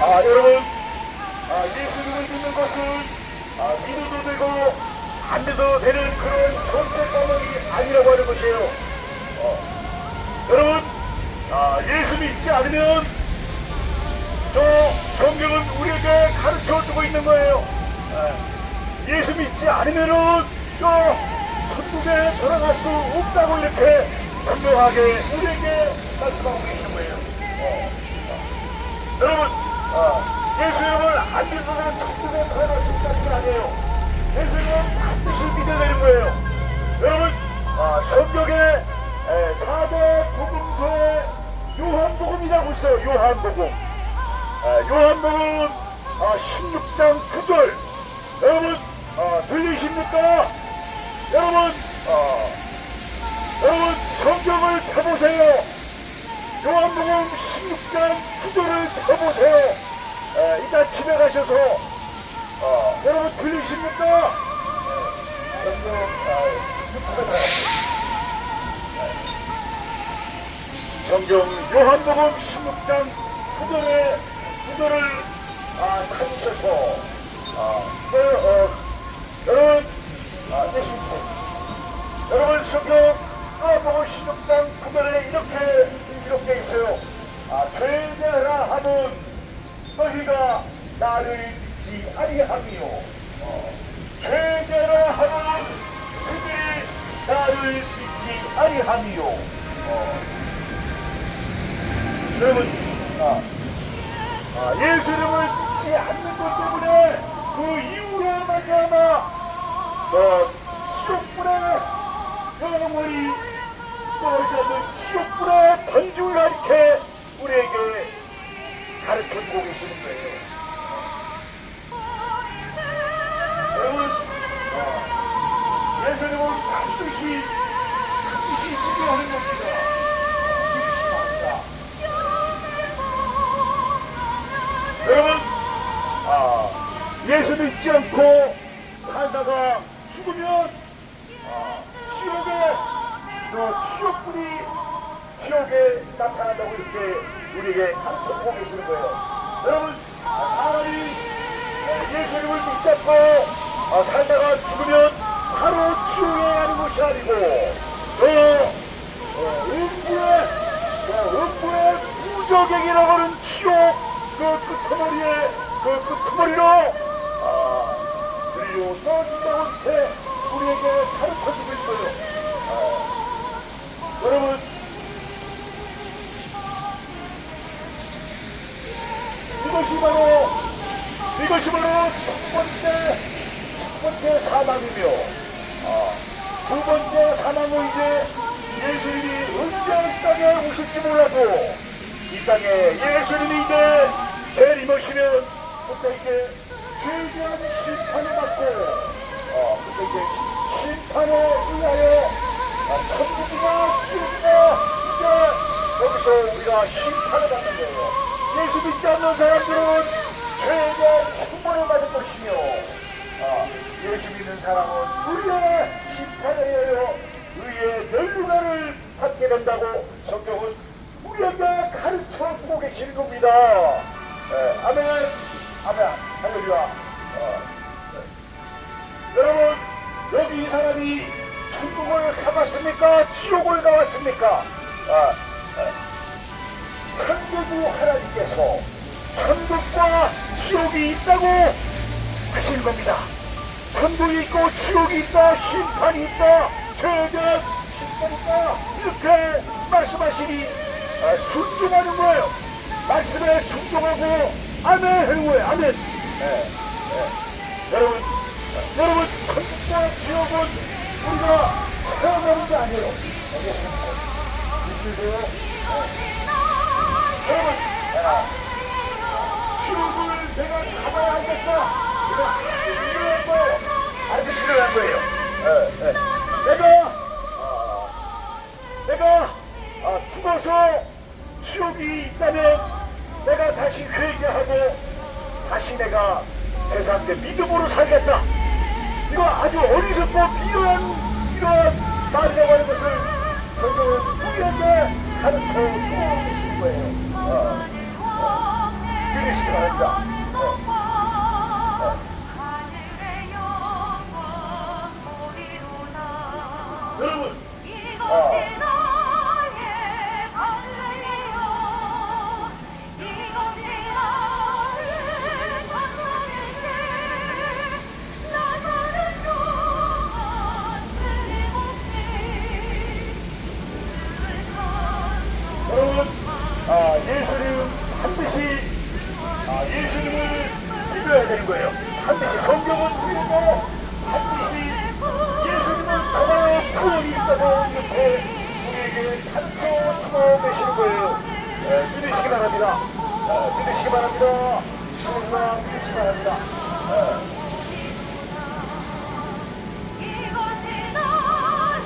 아, 여러분, 아, 예수님을 믿는 것은 아, 믿어도 되고 안 믿어도 되는 그런 선택 과목이 아니라고 하는 것이에요. 어. 여러분, 아, 예수 믿지 않으면 저 성경은 우리에게 가르쳐 주고 있는 거예요. 예. 예수 믿지 않으면은 저 천국에 돌아갈 수 없다고 이렇게 분명하게 우리에게 말씀하고 계시는 거예요. 어. 어. 여러분, 어, 예수 이름을 안 믿으면 천국에 돌아갈 수 없다는 건 아니에요. 예수 이름은 반드시 믿어야 되는 거예요. 여러분, 어, 성경에 에, 4대 복음서에 요한복음이라고 있어요. 요한복음. 에, 요한복음 어, 16장 9절. 여러분, 어, 들리십니까? 여러분, 어, 여러분, 성경을 펴보세요. 요한복음 16장 9절을 펴보세요. 에, 이따 집에 가셔서, 어, 여러분 들리십니까? 에, 성경, 아, 펴보세요. 성경 요한복음 16장 9절에 9절을 아, 찾으셔서 아, 그, 어, 여러분 아, 예수님 여러분 성경 요한복음 16장 9절에 이렇게 이렇게 있어요. 아, 죄되라 하면 너희가 나를 믿지 아니하미요 어, 죄되라 하면 그들이 나를 믿지 아니하미요 어, 여러분, 아, 아, 예수 이름을 믿지 않는 것 때문에 그 이후로 말미암아 어, 던지라 이렇게 우리에게 가르쳐주고 계시는 거예요. 여러분, 어, 예수님은 반드시 반드시 믿어야 하는 겁니다. 여러분, 아, 예수 믿지 않고 살다가 죽으면 아, 지옥에 그 지옥불이 지옥에 나타난다고 이렇게 우리에게 가르쳐주고 계시는 거예요. 여러분, 아, 사람이 어, 예수님을 않고 아, 살다가 죽으면 바로 지옥에 가는 것이 아니고 어, 어, 음부의 어, 음부의 무적행이라고 하는 지옥 그 끄트머리에 그 끄트머리로 아 그리고 떠진다고 이렇게 우리에게 가르쳐주고 있어요. 아, 여러분 이것이 바로 이것이 바로 첫 번째 첫 번째 사망이며 아, 두 번째 사망은 이제 예수님이 언제 이 땅에 오실지 몰라도 이 땅에 예수님이 이제 재림하시면 그때 이제 최대한 심판을 받고 어, 그때 이제 심판에 의하여 아, 천국이나 지옥이나 이제 여기서 우리가 심판을 받는 거예요. 예수 믿지 않는 사람들은 최대한 형벌을 받을 것이며 아, 예수 믿는 사람은 의의 심판에 의하여 의의 멸류관을 받게 된다고 성경은 우리에게 가르쳐 주고 계시는 겁니다. 예, 아멘, 아멘, 할렐루야. 어, 네. 여러분, 여기 이 사람이 천국을 가봤습니까? 지옥을 가봤습니까? 아, 아. 천국구 하나님께서 천국과 지옥이 있다고 하시는 겁니다. 천국이 있고 지옥이 있다, 심판이 있다, 죄에 대한 심판이 있다, 이렇게 말씀하시니 아, 순종하는 거예요. 말씀에 순종하고 아멘 하는 거예요. 아멘. 예, 예. 여러분, 여러분 천국과 지옥은 우리가 체험하는 게 아니에요. 알겠습니까? 믿으세요? 아주 필요한 거예요. 예, 예. 내가, 아, 아, 죽어서 지옥이 있다면 내가 다시 회개하고 반드시 내가 세상에 믿음으로 살겠다. 이거 아주 어리석고 이러한 이러한 말이라고 하는 것을 성경은 우리에게 가르쳐 주고 계신 거예요. 어, 어, 믿으시기 바랍니다. 주고 계시는 거예요. 예, 믿으시기 바랍니다. 예, 믿으시기 바랍니다. 성경아 믿으시기 바랍니다.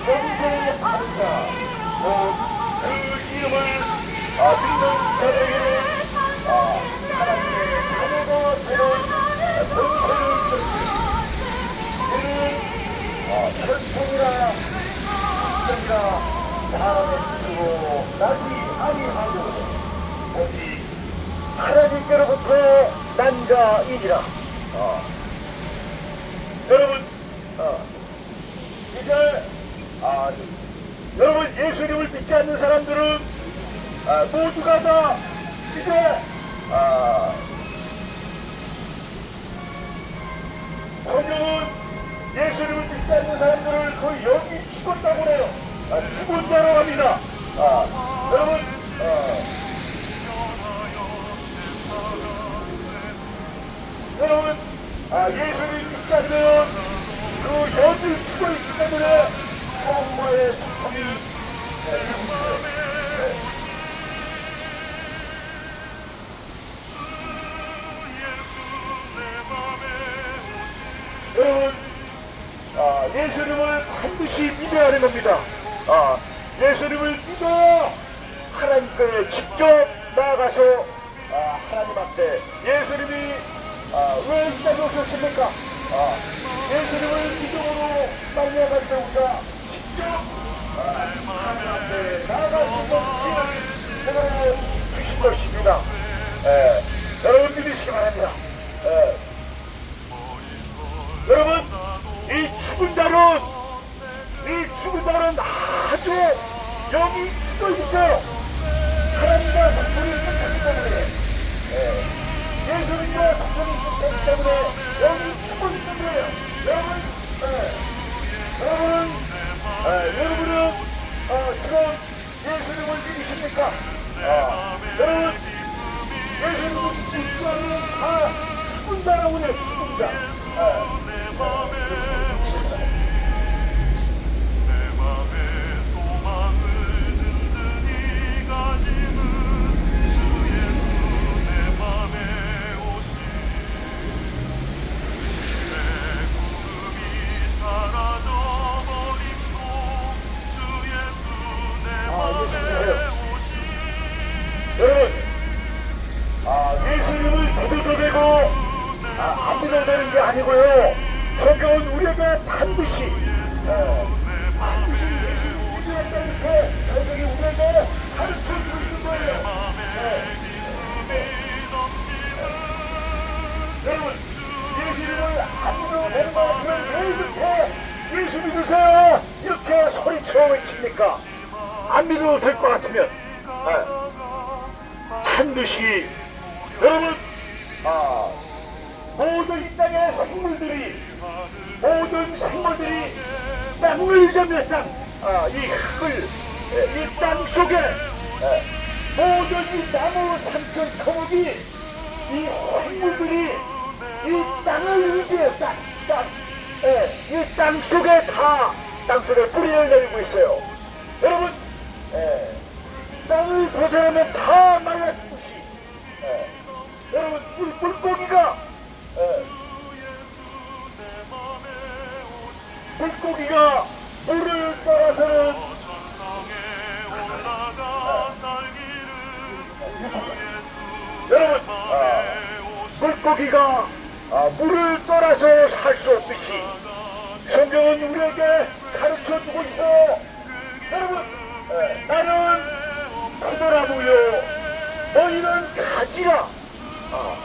나의 영생의 반자, 그 이름을 아, 믿는 자들에게는 아, 하나님의 자녀가 되는 권세를 주셨습니다. 이는 아, 철통이라 성이라 사람의 뜻으로 나지 아니하고 오직 하나님께로부터 난 자이니라. 아. 여러분, 아, 이제 아, 여러분 예수님을 믿지 않는 사람들은 아, 모두가 다 이제 아, 성경은 예수님을 믿지 않는 사람들을 거의 여기 죽었다고 해요. 아, 죽은 자라고 합니다. 아, 여러분, 아, 여러분, 아, 예수를 믿지 않으면 그 여주 죽어 있기 때문에 성모의 슬픔이 여러분, 아, 예수님을 반드시 믿어야 하는 겁니다. 아, 예수님을 믿어 하나님께 직접 나아가서 아, 하나님 앞에 예수님이 아, 왜이 땅에 오셨습니까? 아, 예수님을 믿음으로 말미암아서 우리가 직접 아, 하나님 앞에 나아갈 수 있는 기회를 내가 주신 것입니다. 예, 여러분 믿으시기 바랍니다. 예. 여러분, 이 죽은 자는, 이 자는 아주 여기 죽어 있어요. 하나님과 성품이 끝났기 때문에, 예. 예수님과 성품이 끝났기 때문에 여기 죽어 있는 거예요. 여러분, 예. 여러분은, 예, 여러분은 어, 지금 예수님을 믿으십니까? 아, 여러분, 예수님을 믿지 않는 다 죽은 자라고 해요, 죽은 자. 생물들이 땅을 땅, 아, 이 흙을 이 땅 속에 에, 모든 이 나무 산천 초목이 이 생물들이 이 땅을 의지해 땅, 땅, 예, 이땅 속에 다 땅 속에 뿌리를 내리고 있어요. 여러분, 예, 땅을 벗어나면 다 말라 죽듯이 예. 여러분 물, 물고기가 예. 물고기가 물을 따라서는 여러분 아, 물고기가 아, 물을 떠나서 살 수 없듯이 성경은 우리에게 가르쳐 주고 있어. 여러분, 예, 나는 포도나무요, 너희는 가지라. 아,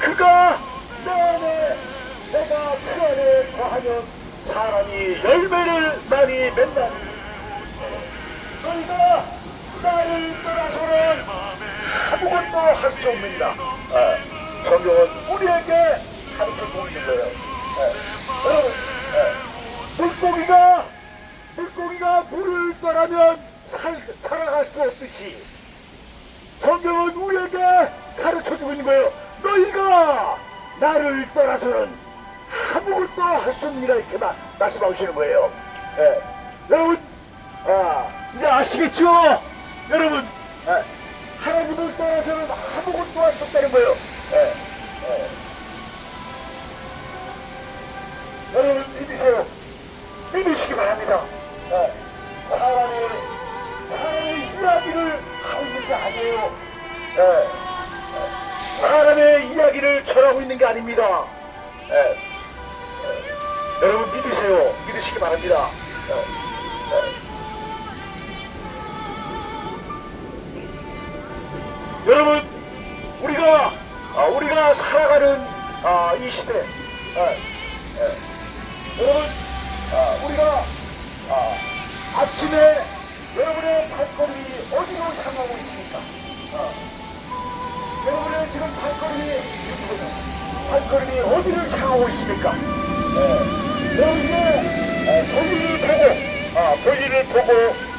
그가 내 안에, 내가 그 안에 거하면 사람이 열매를 많이 맺나니. 너희가 나를 떠나서는 아무것도 할 수 없느니라. 예, 성경은 우리에게 가르쳐 주고 있는 거예요. 예, 여러분, 예, 물고기가 물고기가 물을 떠나면 살, 살아갈 수 없듯이 성경은 우리에게 가르쳐 주고 있는 거예요. 너희가 나를 떠나서는 아무것도 할수 없느니라 이렇게 마, 말씀하시는 거예요. 예. 여러분, 아, 이제 아시겠죠? 여러분, 예. 하나님을 떠나서는 아무것도 할 수 없다는 거예요. 예. 예. 여러분 믿으세요. 믿으시기 바랍니다. 예. 사람의 사람의 이야기를 하고 있는 게 아니에요. 예. 예. 사람의 이야기를 전하고 있는 게 아닙니다. 예. 예. 여러분 믿으세요. 믿으시기 바랍니다. 예. 예. 여러분 우리가 아, 우리가 살아가는 아, 이 시대 예. 예. 여러분 아, 우리가 아, 아침에 여러분의 발걸음이 어디로 향하고 있습니까? 아, 여러분의 지금 발걸음이 발걸음이 어디를 향하고 있습니까? 예. 여러분의 예, 볼일을 보고 아, 볼일을 보고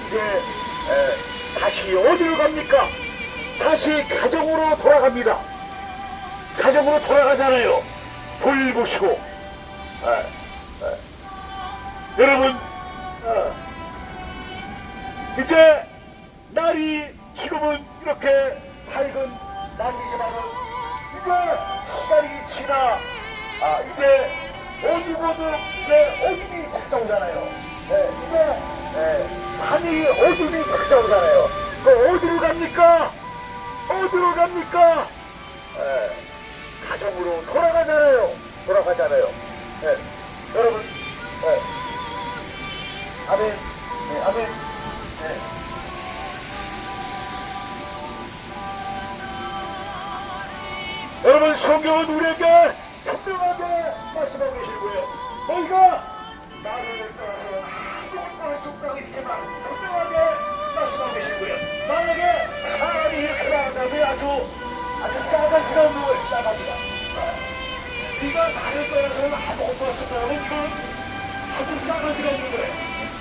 이제 예, 다시 어디로 갑니까? 다시 가정으로 돌아갑니다. 가정으로 돌아가잖아요. 볼일 보시고. 예, 예. 여러분, 어, 이제 어디로 갑니까? 예, 가정으로 돌아가잖아요. 돌아가잖아요. 예, 여러분, 예. 아멘, 네, 아멘. 네. 여러분 성경은 우리에게 네가 나를 떠나서는 아무것도 없다고 이건 아주 싸가지가 없는 거예요.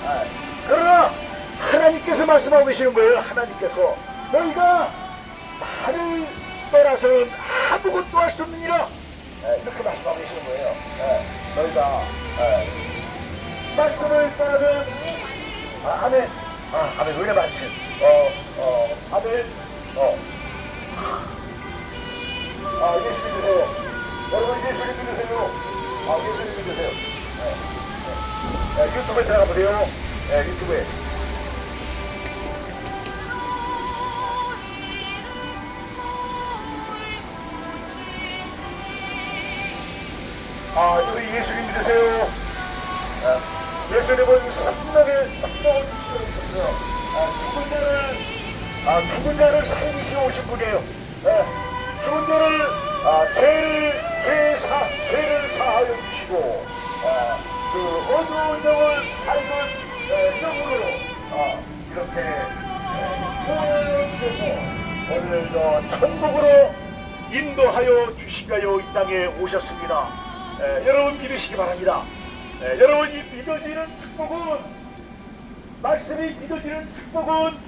아, 그러나 하나님께서 말씀하고 계시는 거예요. 하나님께서 너희가 나를 떠나서는 아무것도 할 수 없느니라 예, 이렇게 말씀하고 계시는 거예요. 예, 너희가 예, 말씀을 떠나면 아, 아멘 아, 아멘 은혜 많지 어, 어, 아멘 어. 아, 예수 믿으세요. 여러분 예수를 믿으세요. 아, 예수를 믿으세요. 예, 예. 예, 유튜브에 들어가 보세요. 예, 유튜브에. 아, 우리 예수님 믿으세요. 아, 예수님은 생명을 주시고 있어요. 아, 죽은 자를 아, 죽은 자를 살리시러 오신 분이에요. 예, 죽은 자를 아, 죄를 죄사 죄를 사하여 주시고 아, 그 어두운 영을 밝은 예, 영으로 아, 이렇게 예, 구원하여 주셔서 오늘 저 천국으로 인도하여 주시가요 이 땅에 오셨습니다. 예, 여러분 믿으시기 바랍니다. 예, 여러분 이 믿어지는 축복은 말씀이 믿어지는 축복은